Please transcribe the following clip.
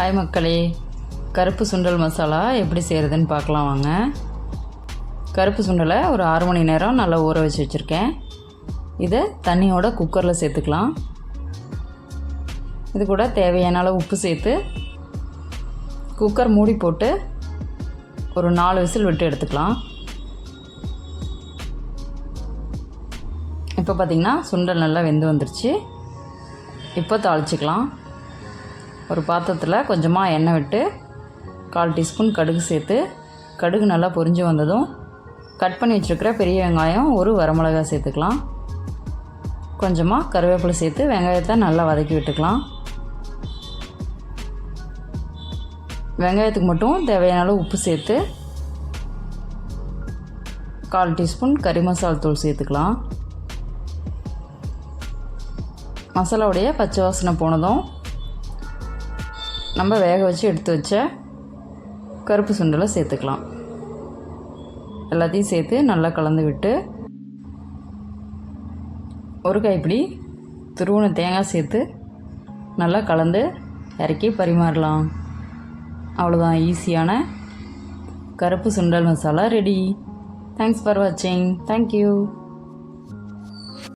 Hi மக்களே கருப்பு சுண்டல் மசாலா எப்படி செய்கிறதுன்னு பார்க்கலாம் வாங்க. கருப்பு சுண்டலை ஒரு ஆறு மணி நேரம் நல்லா ஊற வச்சு வச்சுருக்கேன். இதை தண்ணியோட குக்கரில் சேர்த்துக்கலாம். இது கூட தேவையான அளவு உப்பு சேர்த்து குக்கர் மூடி போட்டு ஒரு நாலு விசில் விட்டு எடுத்துக்கலாம். இப்போ பார்த்திங்கன்னா சுண்டல் நல்லா வெந்து வந்துருச்சு. இப்போ தாளிச்சிக்கலாம். ஒரு பாத்திரத்தில் கொஞ்சமாக எண்ணெய் விட்டு கால் டீஸ்பூன் கடுகு சேர்த்து கடுகு நல்லா பொரிஞ்சு வந்ததும் கட் பண்ணி வச்சுருக்கிற பெரிய வெங்காயம் ஒரு வரமிளகாய் சேர்த்துக்கலாம். கொஞ்சமாக கருவேப்பிலை சேர்த்து வெங்காயத்தை நல்லா வதக்கி விட்டுக்கலாம். வெங்காயத்துக்கு மட்டும் தேவையான அளவு உப்பு சேர்த்து கால் டீஸ்பூன் கறி மசால் தூள் சேர்த்துக்கலாம். மசாலாவுடைய பச்சை வாசனை போனதும் நம்ம வேக வச்சு எடுத்து வச்ச கருப்பு சுண்டலை சேர்த்துக்கலாம். எல்லாத்தையும் சேர்த்து நல்லா கலந்து விட்டு ஒரு கைப்பிடி துருவன தேங்காய் சேர்த்து நல்லா கலந்து இறக்கி பரிமாறலாம். அவ்வளோதான் ஈஸியான கருப்பு சுண்டல் மசாலா ரெடி. தேங்க்ஸ் ஃபார் வாட்சிங் தேங்க்யூ